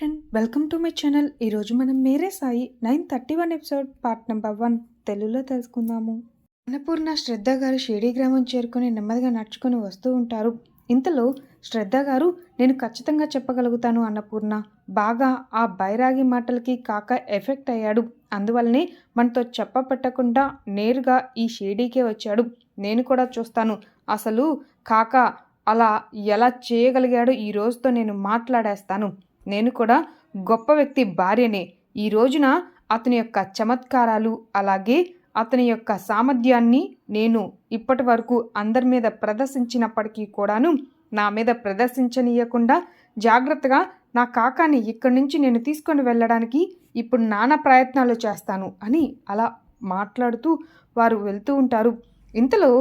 Friend welcome to my channel ఈరోజు మనం Mere Sai nine thirty one episode part number one తెలుగులో తెలుసుకుందాము. అన్నపూర్ణ శ్రద్ధ గారు షిరిడి గ్రామం చేరుకొని నెమ్మదిగా నడుచుకొని వస్తూ ఉంటారు. ఇంతలో శ్రద్ధ గారు నేను ఖచ్చితంగా చెప్పగలుగుతాను అన్నపూర్ణ. బాగా ఆ బైరాగి మాటలకి కాక ఎఫెక్ట్ అయ్యాడు. అందువల్లనే మనతో చెప్పపెట్టకుండా నేరుగా ఈ షేడీకే వచ్చాడు. నేను కూడా చూస్తాను. అసలు కాక అలా ఎలా చేయగలిగాడో? ఈ రోజుతో నేను మాట్లాడేస్తాను. నేను కూడా గొప్ప వ్యక్తి భార్యనే. ఈ రోజున అతని యొక్క చమత్కారాలు అలాగే అతని యొక్క సామర్థ్యాన్ని నేను ఇప్పటి వరకు అందరి మీద ప్రదర్శించినప్పటికీ కూడాను నా మీద ప్రదర్శించనీయకుండా జాగ్రత్తగా నా కాకాని ఇక్కడి నుంచి నేను తీసుకొని వెళ్ళడానికి ఇప్పుడు నానా ప్రయత్నాలు చేస్తాను అని అలా మాట్లాడుతూ వారు వెళ్తూ ఉంటారు. ఇంతలో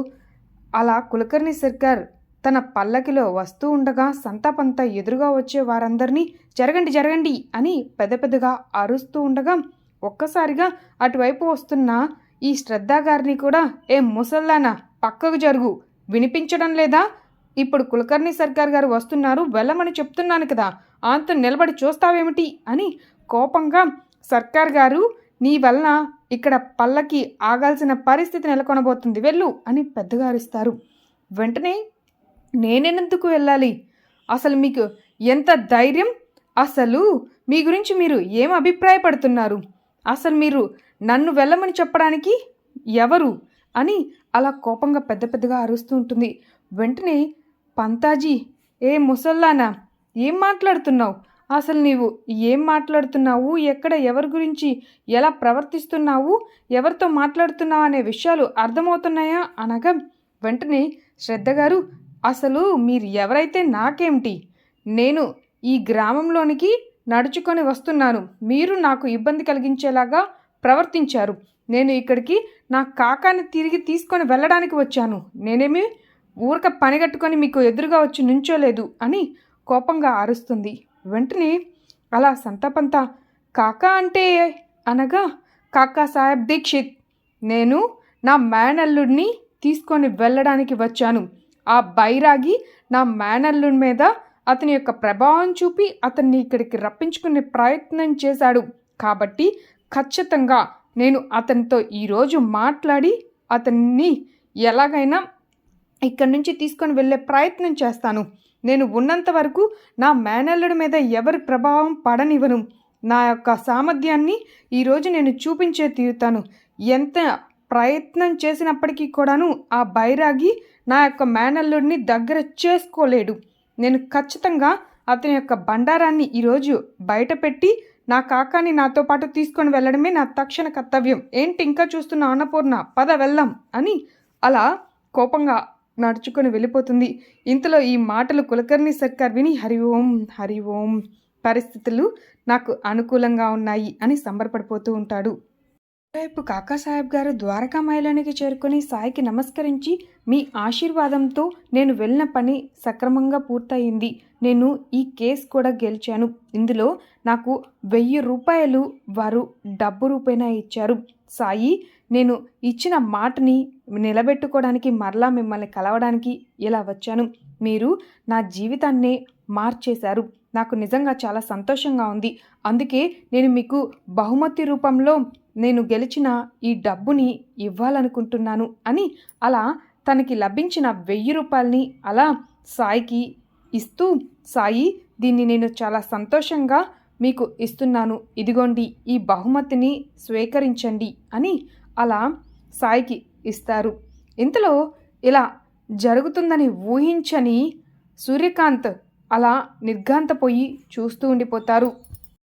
అలా కులకర్ణి సర్కార్ తన పల్లకిలో వస్తూ ఉండగా సంతాపంతా ఎదురుగా వచ్చే వారందరినీ జరగండి జరగండి అని పెద్ద పెద్దగా అరుస్తూ ఉండగా ఒక్కసారిగా అటువైపు వస్తున్న ఈ శ్రద్ధా గారిని కూడా ఏ ముసల్లానా పక్కకు జరుగు వినిపించడం లేదా? ఇప్పుడు కులకర్ణి సర్కార్ గారు వస్తున్నారు వెళ్ళమని చెప్తున్నాను కదా అంత నిలబడి చూస్తావేమిటి? అని కోపంగా సర్కార్ గారు నీ వలన ఇక్కడ పల్లకి ఆగాల్సిన పరిస్థితి నెలకొనబోతుంది వెళ్ళు అని పెద్దగా అరుస్తారు. వెంటనే నేనెందుకు వెళ్ళాలి? అసలు మీకు ఎంత ధైర్యం? అసలు మీ గురించి మీరు ఏం అభిప్రాయపడుతున్నారు? అసలు మీరు నన్ను వెళ్ళమని చెప్పడానికి ఎవరు? అని అలా కోపంగా పెద్ద పెద్దగా అరుస్తూ ఉంటుంది. వెంటనే పంతాజీ ఏ ముసల్లానా? ఏం మాట్లాడుతున్నావు? అసలు నీవు ఏం మాట్లాడుతున్నావు? ఎక్కడ ఎవరి గురించి ఎలా ప్రవర్తిస్తున్నావు? ఎవరితో మాట్లాడుతున్నావు? అనే విషయాలు అర్థమవుతున్నాయా? అనగా వెంటనే శ్రద్ధ గారు అసలు మీరు ఎవరైతే నాకేమిటి? నేను ఈ గ్రామంలోనికి నడుచుకొని వస్తున్నాను. మీరు నాకు ఇబ్బంది కలిగించేలాగా ప్రవర్తించారు. నేను ఇక్కడికి నా కాకాని తిరిగి తీసుకొని వెళ్ళడానికి వచ్చాను. నేనేమి ఊరక పనిగట్టుకొని మీకు ఎదురుగా వచ్చి నుంచోలేదు అని కోపంగా అరుస్తుంది. వెంటనే అలా సంతపంత కాకా అంటే అనగా కాకా సాహెబ్ దీక్షిత్ నేను నా మేనల్లుడిని తీసుకొని వెళ్ళడానికి వచ్చాను. ఆ బైరాగి నా మేనల్లుడి మీద అతని యొక్క ప్రభావం చూపి అతన్ని ఇక్కడికి రప్పించుకునే ప్రయత్నం చేశాడు. కాబట్టి ఖచ్చితంగా నేను అతనితో ఈరోజు మాట్లాడి అతన్ని ఎలాగైనా ఇక్కడి నుంచి తీసుకొని వెళ్ళే ప్రయత్నం చేస్తాను. నేను ఉన్నంత వరకు నా మేనల్లుడి మీద ఎవరి ప్రభావం పడనివ్వను. నా యొక్క సామర్థ్యాన్ని ఈరోజు నేను చూపించే తీరుతాను. ఎంత ప్రయత్నం చేసినప్పటికీ కూడాను ఆ బైరాగి నా యొక్క మేనల్లుడిని దగ్గర చేసుకోలేడు. నేను ఖచ్చితంగా అతని యొక్క బండారాన్ని ఈరోజు బయటపెట్టి నా కాకాని నాతో పాటు తీసుకొని వెళ్ళడమే నా తక్షణ కర్తవ్యం. ఏంటి ఇంకా చూస్తున్న అన్నపూర్ణ? పద వెళ్దాం అని అలా కోపంగా నడుచుకొని వెళ్ళిపోతుంది. ఇంతలో ఈ మాటలు కులకర్ణి సర్కార్ విని హరి ఓం హరి ఓం పరిస్థితులు నాకు అనుకూలంగా ఉన్నాయి అని సంబరపడిపోతూ ఉంటాడు. రేపు కాకాసాహెబ్ గారు ద్వారకా మైలానికి చేరుకుని సాయికి నమస్కరించి మీ ఆశీర్వాదంతో నేను వెళ్ళిన పని సక్రమంగా పూర్తయింది. నేను ఈ కేసు కూడా గెలిచాను. ఇందులో నాకు వెయ్యి రూపాయలు వారు డబ్బు రూపేనా ఇచ్చారు. సాయి నేను ఇచ్చిన మాటని నిలబెట్టుకోవడానికి మరలా మిమ్మల్ని కలవడానికి ఇలా వచ్చాను. మీరు నా జీవితాన్నే మార్చేశారు. నాకు నిజంగా చాలా సంతోషంగా ఉంది. అందుకే నేను మీకు బహుమతి రూపంలో నేను గెలిచిన ఈ డబ్బుని ఇవ్వాలనుకుంటున్నాను అని అలా తనకి లభించిన వెయ్యి రూపాయలని అలా సాయికి ఇస్తూ సాయి దీన్ని నేను చాలా సంతోషంగా మీకు ఇస్తున్నాను. ఇదిగోండి ఈ బహుమతిని స్వీకరించండి అని అలా సాయికి ఇస్తారు. ఇంతలో ఇలా జరుగుతుందని ఊహించని సూర్యకాంత్ అలా నిర్ఘాంతపోయి చూస్తూ ఉండిపోతారు.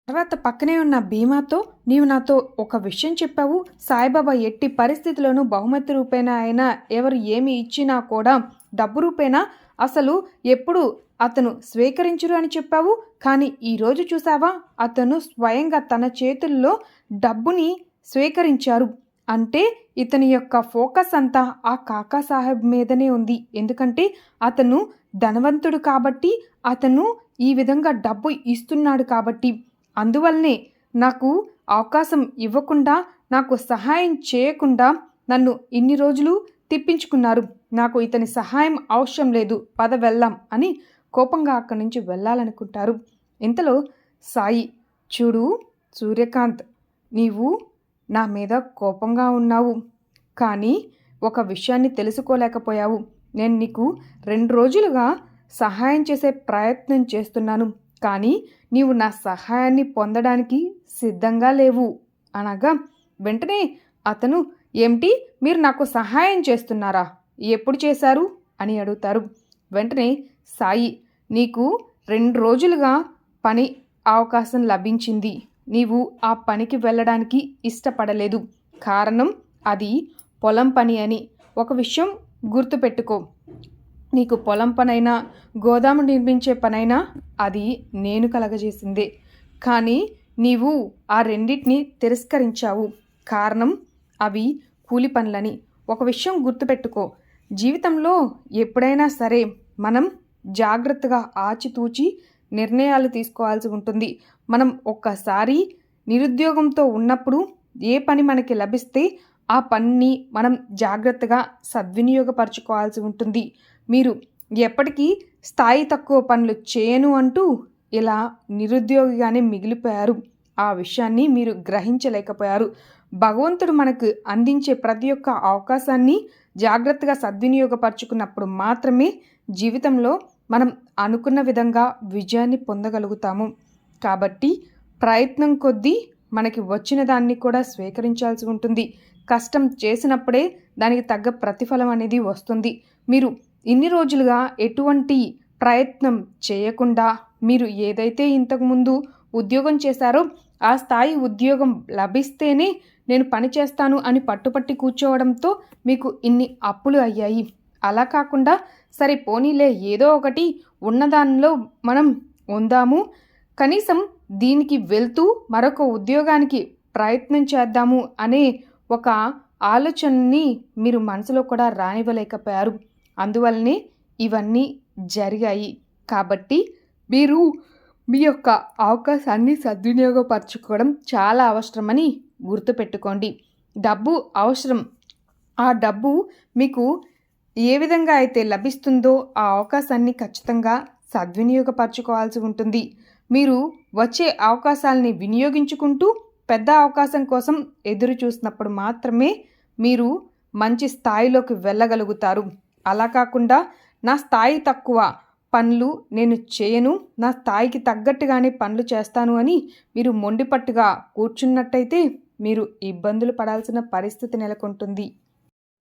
తర్వాత పక్కనే ఉన్న భీమాతో నీవు నాతో ఒక విషయం చెప్పావు. సాయిబాబా ఎట్టి పరిస్థితిలోనూ బహుమతి రూపేణా అయినా ఎవరు ఏమి ఇచ్చినా కూడా డబ్బు రూపేణా అసలు ఎప్పుడు అతను స్వీకరించరు అని చెప్పావు. కానీ ఈరోజు చూసావా అతను స్వయంగా తన చేతుల్లో డబ్బుని స్వీకరించారు. అంటే ఇతని యొక్క ఫోకస్ అంతా ఆ కాకా సాహెబ్ మీదనే ఉంది. ఎందుకంటే అతను ధనవంతుడు కాబట్టి అతను ఈ విధంగా డబ్బు ఇస్తున్నాడు కాబట్టి అందువల్లనే నాకు అవకాశం ఇవ్వకుండా నాకు సహాయం చేయకుండా నన్ను ఇన్ని రోజులు తిప్పించుకున్నారు. నాకు ఇతని సహాయం అవసరం లేదు. పద వెళ్దాం అని కోపంగా అక్కడి నుంచి వెళ్ళాలనుకుంటారు. ఇంతలో సాయి చూడు సూర్యకాంత్ నీవు నా మీద కోపంగా ఉన్నావు. కానీ ఒక విషయాన్ని తెలుసుకోలేకపోయావు. నేను నీకు రెండు రోజులుగా సహాయం చేసే ప్రయత్నం చేస్తున్నాను. కానీ నీవు నా సహాయాన్ని పొందడానికి సిద్ధంగా లేవు. అనగా వెంటనే అతను ఏమిటి? మీరు నాకు సహాయం చేస్తున్నారా? ఎప్పుడు చేశారు? అని అడుగుతారు. వెంటనే సాయి నీకు రెండు రోజులుగా పని అవకాశం లభించింది. నీవు ఆ పనికి వెళ్ళడానికి ఇష్టపడలేదు. కారణం అది పొలం పని అని. ఒక విషయం గుర్తుపెట్టుకో. నీకు పొలం పనైనా గోదాము నిర్మించే పనైనా అది నేను కలగజేసిందే. కానీ నీవు ఆ రెండింటిని తిరస్కరించావు. కారణం అవి కూలి పనులని. ఒక విషయం గుర్తుపెట్టుకో. జీవితంలో ఎప్పుడైనా సరే మనం జాగ్రత్తగా ఆచితూచి నిర్ణయాలు తీసుకోవాల్సి ఉంటుంది. మనం ఒక్కసారి నిరుద్యోగంతో ఉన్నప్పుడు ఏ పని మనకి లభిస్తే ఆ పనిని మనం జాగ్రత్తగా సద్వినియోగపరచుకోవాల్సి ఉంటుంది. మీరు ఎప్పటికీ స్థాయి తక్కువ పనులు చేయను అంటూ ఇలా నిరుద్యోగిగానే మిగిలిపోయారు. ఆ విషయాన్ని మీరు గ్రహించలేకపోయారు. భగవంతుడు మనకు అందించే ప్రతి ఒక్క అవకాశాన్ని జాగ్రత్తగా సద్వినియోగపరచుకున్నప్పుడు మాత్రమే జీవితంలో మనం అనుకున్న విధంగా విజయాన్ని పొందగలుగుతాము. కాబట్టి ప్రయత్నం కొద్దీ మనకి వచ్చిన దాన్ని కూడా స్వీకరించాల్సి ఉంటుంది. కష్టం చేసినప్పుడే దానికి తగ్గ ప్రతిఫలం అనేది వస్తుంది. మీరు ఇన్ని రోజులుగా ఎటువంటి ప్రయత్నం చేయకుండా మీరు ఏదైతే ఇంతకుముందు ఉద్యోగం చేశారో ఆ స్థాయి ఉద్యోగం లభిస్తేనే నేను పని చేస్తాను అని పట్టుపట్టి కూర్చోవడంతో మీకు ఇన్ని అప్పులు అయ్యాయి. అలా కాకుండా సరే పోనీలే ఏదో ఒకటి ఉన్నదానిలో మనం ఉందాము. కనీసం దీనికి వెళ్తూ మరొక ఉద్యోగానికి ప్రయత్నం చేద్దాము అనే ఒక ఆలోచనని మీరు మనసులో కూడా రానివ్వలేకపోయారు. అందువల్లనే ఇవన్నీ జరిగాయి. కాబట్టి మీరు మీ యొక్క అవకాశాన్ని సద్వినియోగపరచుకోవడం చాలా అవసరమని గుర్తుపెట్టుకోండి. డబ్బు అవసరం. ఆ డబ్బు మీకు ఏ విధంగా అయితే లభిస్తుందో ఆ అవకాశాన్ని ఖచ్చితంగా సద్వినియోగపరచుకోవాల్సి ఉంటుంది. మీరు వచ్చే అవకాశాలని వినియోగించుకుంటూ పెద్ద అవకాశం కోసం ఎదురు చూసినప్పుడు మాత్రమే మీరు మంచి స్థాయిలోకి వెళ్ళగలుగుతారు. అలా కాకుండా నా స్థాయి తక్కువ పనులు నేను చేయను నా స్థాయికి తగ్గట్టుగానే పనులు చేస్తాను అని మీరు మొండిపట్టుగా కూర్చున్నట్టయితే మీరు ఇబ్బందులు పడాల్సిన పరిస్థితి నెలకొంటుంది.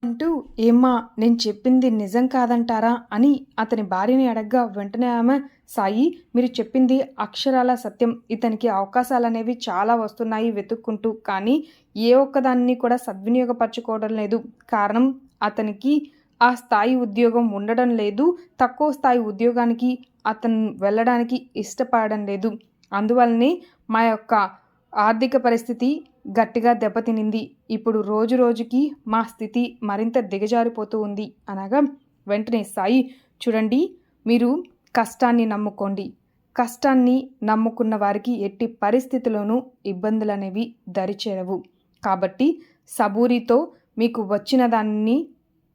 అంటూ ఏమ్మా నేను చెప్పింది నిజం కాదంటారా? అని అతని భార్యని అడగ్గా వెంటనే ఆమె సాయి మీరు చెప్పింది అక్షరాల సత్యం. ఇతనికి అవకాశాలు అనేవి చాలా వస్తున్నాయి వెతుక్కుంటూ. కానీ ఏ ఒక్కదాన్ని కూడా సద్వినియోగపరచుకోవడం లేదు. కారణం అతనికి ఆ స్థాయి ఉద్యోగం ఉండడం లేదు. తక్కువ స్థాయి ఉద్యోగానికి అతను వెళ్ళడానికి ఇష్టపడడం లేదు. అందువల్లనే మా యొక్క ఆర్థిక పరిస్థితి గట్టిగా దెబ్బతినింది. ఇప్పుడు రోజు రోజుకి మా స్థితి మరింత దిగజారిపోతూ ఉంది. అనగా వెంటనే సాయి చూడండి మీరు కష్టాన్ని నమ్ముకోండి. కష్టాన్ని నమ్ముకున్న వారికి ఎట్టి పరిస్థితిలోనూ ఇబ్బందులు అనేవి దరిచేరవు. కాబట్టి సబూరితో మీకు వచ్చిన దాన్ని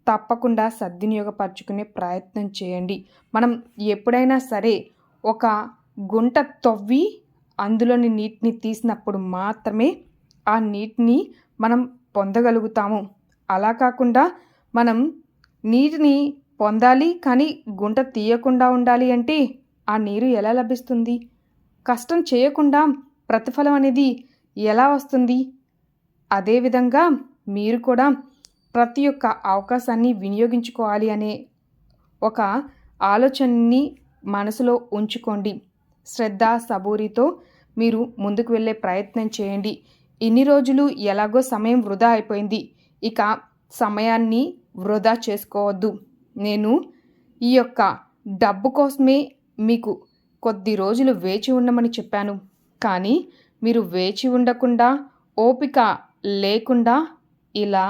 తప్పకుండా సద్వినియోగపరచుకునే ప్రయత్నం చేయండి. మనం ఎప్పుడైనా సరే ఒక గుంట తవ్వి అందులోని నీటిని తీసినప్పుడు మాత్రమే ఆ నీటిని మనం పొందగలుగుతాము. అలా కాకుండా మనం నీటిని పొందాలి కానీ గుంట తీయకుండా ఉండాలి అంటే ఆ నీరు ఎలా లభిస్తుంది? కష్టం చేయకుండా ప్రతిఫలం అనేది ఎలా వస్తుంది? అదేవిధంగా మీరు కూడా ప్రతి ఒక్క అవకాశాన్ని వినియోగించుకోవాలి అనే ఒక ఆలోచనని మనసులో ఉంచుకోండి. శ్రద్ధ సబూరితో మీరు ముందుకు వెళ్ళే ప్రయత్నం చేయండి. ఇన్ని రోజులు ఎలాగో సమయం వృధా అయిపోయింది. ఇక సమయాన్ని వృధా చేసుకోవద్దు. నేను ఈ యొక్క డబ్బు కోసమే మీకు కొద్ది రోజులు వేచి ఉండమని చెప్పాను. కానీ మీరు వేచి ఉండకుండా ఓపిక లేకుండా ఇలా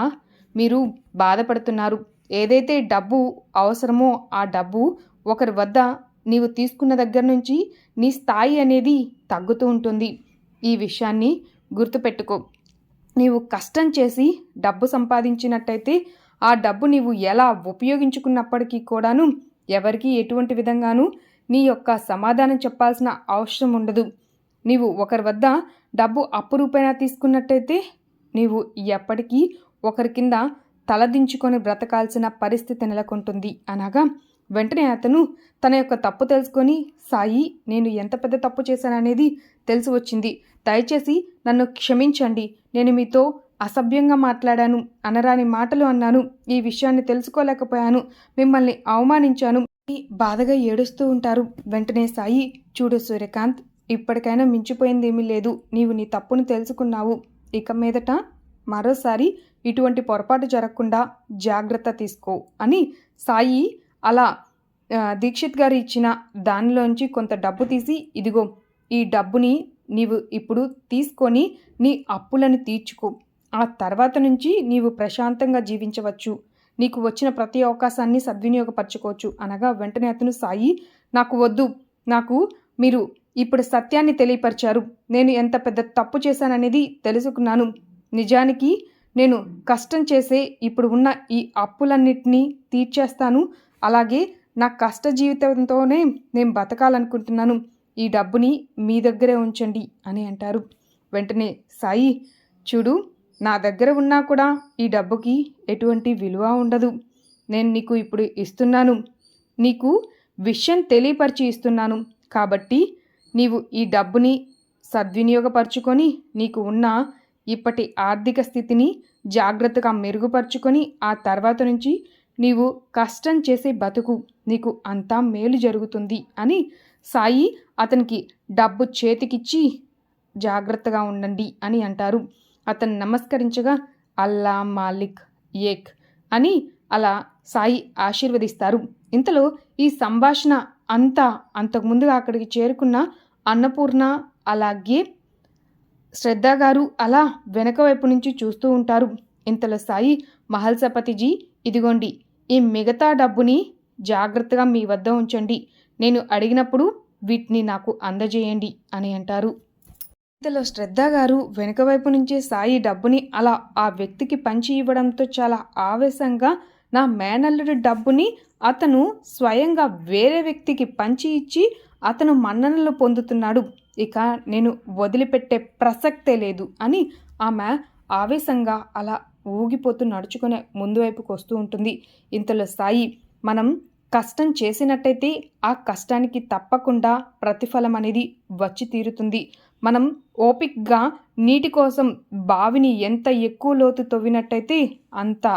మీరు బాధపడుతున్నారు. ఏదైతే డబ్బు అవసరమో ఆ డబ్బు ఒకరి వద్ద నీవు తీసుకున్న దగ్గర నుంచి నీ స్థాయి అనేది తగ్గుతూ ఉంటుంది. ఈ విషయాన్ని గుర్తుపెట్టుకో. నీవు కష్టం చేసి డబ్బు సంపాదించినట్టయితే ఆ డబ్బు నీవు ఎలా ఉపయోగించుకున్నప్పటికీ కూడాను ఎవరికి ఎటువంటి విధంగానూ నీ యొక్క సమాధానం చెప్పాల్సిన అవసరం ఉండదు. నీవు ఒకరి వద్ద డబ్బు అప్పు రూపేణా తీసుకున్నట్టయితే నీవు ఎప్పటికీ ఒకరి కింద తలదించుకొని బ్రతకాల్సిన పరిస్థితి నెలకొంటుంది. అనగా వెంటనే అతను తన యొక్క తప్పు తెలుసుకొని సాయి నేను ఎంత పెద్ద తప్పు చేశాననేది తెలిసి వచ్చింది. దయచేసి నన్ను క్షమించండి. నేను మీతో అసభ్యంగా మాట్లాడాను అనరాని మాటలు అన్నాను ఈ విషయాన్ని తెలుసుకోలేకపోయాను మిమ్మల్ని అవమానించాను బాధగా ఏడుస్తూ ఉంటారు. వెంటనే సాయి చూడు సూర్యకాంత్ ఇప్పటికైనా మించిపోయిందేమీ లేదు. నీవు నీ తప్పును తెలుసుకున్నావు. ఇక మీదట మరోసారి ఇటువంటి పొరపాటు జరగకుండా జాగ్రత్త తీసుకో అని సాయి అలా దీక్షిత్ గారు ఇచ్చిన దానిలోంచి కొంత డబ్బు తీసి ఇదిగో ఈ డబ్బుని నీవు ఇప్పుడు తీసుకొని నీ అప్పులను తీర్చుకో. ఆ తర్వాత నుంచి నీవు ప్రశాంతంగా జీవించవచ్చు. నీకు వచ్చిన ప్రతి అవకాశాన్ని సద్వినియోగపరచుకోవచ్చు. అనగా వెంటనే అతను సాయి నాకు వద్దు. నాకు మీరు ఇప్పుడు సత్యాన్ని తెలియపరిచారు. నేను ఎంత పెద్ద తప్పు చేశాననేది తెలుసుకున్నాను. నిజానికి నేను కష్టం చేసే ఇప్పుడు ఉన్న ఈ అప్పులన్నిటినీ తీర్చేస్తాను. అలాగే నా కష్ట జీవితంతోనే నేను బతకాలనుకుంటున్నాను. ఈ డబ్బుని మీ దగ్గరే ఉంచండి అని అంటారు. వెంటనే సాయి చూడు నా దగ్గర ఉన్నా కూడా ఈ డబ్బుకి ఎటువంటి విలువ ఉండదు. నేను నీకు ఇప్పుడు ఇస్తున్నాను. నీకు విషయం తెలియపరిచి ఇస్తున్నాను. కాబట్టి నీవు ఈ డబ్బుని సద్వినియోగపరుచుకొని నీకు ఉన్న ఇప్పటి ఆర్థిక స్థితిని జాగ్రత్తగా మెరుగుపరుచుకొని ఆ తర్వాత నుంచి నీవు కష్టం చేసే బతుకు నీకు అంతా మేలు జరుగుతుంది అని సాయి అతనికి డబ్బు చేతికిచ్చి జాగ్రత్తగా ఉండండి అని అంటారు. అతను నమస్కరించగా అల్లా మాలిక్ ఏక్ అని అలా సాయి ఆశీర్వదిస్తారు. ఇంతలో ఈ సంభాషణ అంతా అంతకుముందుగా అక్కడికి చేరుకున్న అన్నపూర్ణ అలాగే శ్రద్ధ గారు అలా వెనక వైపు నుంచి చూస్తూ ఉంటారు. ఇంతలో సాయి మహల్సపతిజీ ఇదిగోండి ఈ మిగతా డబ్బుని జాగ్రత్తగా మీ వద్ద ఉంచండి. నేను అడిగినప్పుడు వీటిని నాకు అందజేయండి అని అంటారు. ఇంతలో శ్రద్ధ గారు వెనుక వైపు నుంచే సాయి డబ్బుని అలా ఆ వ్యక్తికి పంచి ఇవ్వడంతో చాలా ఆవేశంగా నా మేనల్లుడి డబ్బుని అతను స్వయంగా వేరే వ్యక్తికి పంచి ఇచ్చి అతను మన్ననలు పొందుతున్నాడు. ఇక నేను వదిలిపెట్టే ప్రసక్తే లేదు అని ఆమె ఆవేశంగా అలా ఊగిపోతూ నడుచుకునే ముందు వైపుకు వస్తూ ఉంటుంది. ఇంతలో సాయి మనం కష్టం చేసినట్టయితే ఆ కష్టానికి తప్పకుండా ప్రతిఫలం అనేది వచ్చి తీరుతుంది. మనం ఓపిక్గా నీటి కోసం బావిని ఎంత ఎక్కువ లోతు తవ్వినట్టయితే అంత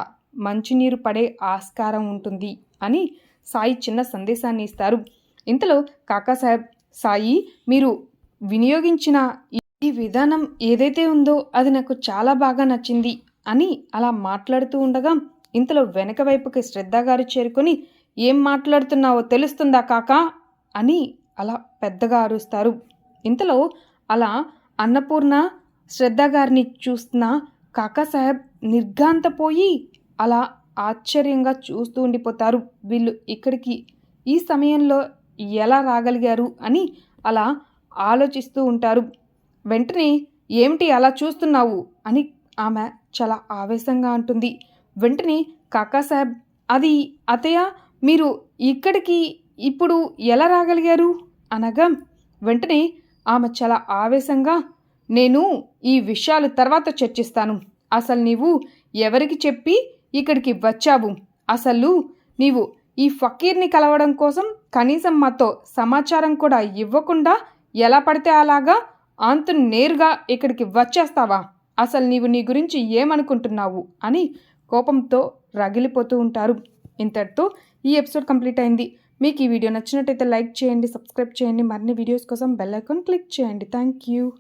మంచినీరు పడే ఆస్కారం ఉంటుంది అని సాయి చిన్న సందేశాన్ని ఇస్తారు. ఇంతలో కాకాసాహెబ్ సాయి మీరు వినియోగించిన ఈ- విధానం ఏదైతే ఉందో అది నాకు చాలా బాగా నచ్చింది అని అలా మాట్లాడుతూ ఉండగా ఇంతలో వెనక వైపుకి శ్రద్ధ గారు చేరుకొని ఏం మాట్లాడుతున్నావో తెలుస్తుందా కాకా? అని అలా పెద్దగా అరుస్తారు. ఇంతలో అలా అన్నపూర్ణ శ్రద్ధ గారిని చూస్తున్న కాకాసాహెబ్ నిర్ఘాంతపోయి అలా ఆశ్చర్యంగా చూస్తూ ఉండిపోతారు. వీళ్ళు ఇక్కడికి ఈ సమయంలో ఎలా రాగలిగారు అని అలా ఆలోచిస్తూ ఉంటారు. వెంటనే ఏమిటి అలా చూస్తున్నావు? అని ఆమె చాలా ఆవేశంగా అంటుంది. వెంటనే కాకాసాహెబ్ అది అతయ్య మీరు ఇక్కడికి ఇప్పుడు ఎలా రాగలిగారు? అనగా వెంటనే ఆమె చాలా ఆవేశంగా నేను ఈ విషయాలు తర్వాత చర్చిస్తాను. అసలు నీవు ఎవరికి చెప్పి ఇక్కడికి వచ్చావు? అసలు నీవు ఈ ఫకీర్ని కలవడం కోసం కనీసం మాతో సమాచారం కూడా ఇవ్వకుండా ఎలా పడితే అలాగా అంతు నేరుగా ఇక్కడికి వచ్చేస్తావా? అసలు నీవు నీ గురించి ఏమనుకుంటున్నావు? అని కోపంతో రగిలిపోతూ ఉంటారు. ఇంతటితో ఈ ఎపిసోడ్ కంప్లీట్ అయింది. మీకు ఈ వీడియో నచ్చినట్టయితే లైక్ చేయండి సబ్స్క్రైబ్ చేయండి. మరిన్ని వీడియోస్ కోసం బెల్ ఐకాన్ క్లిక్ చేయండి. Thank you.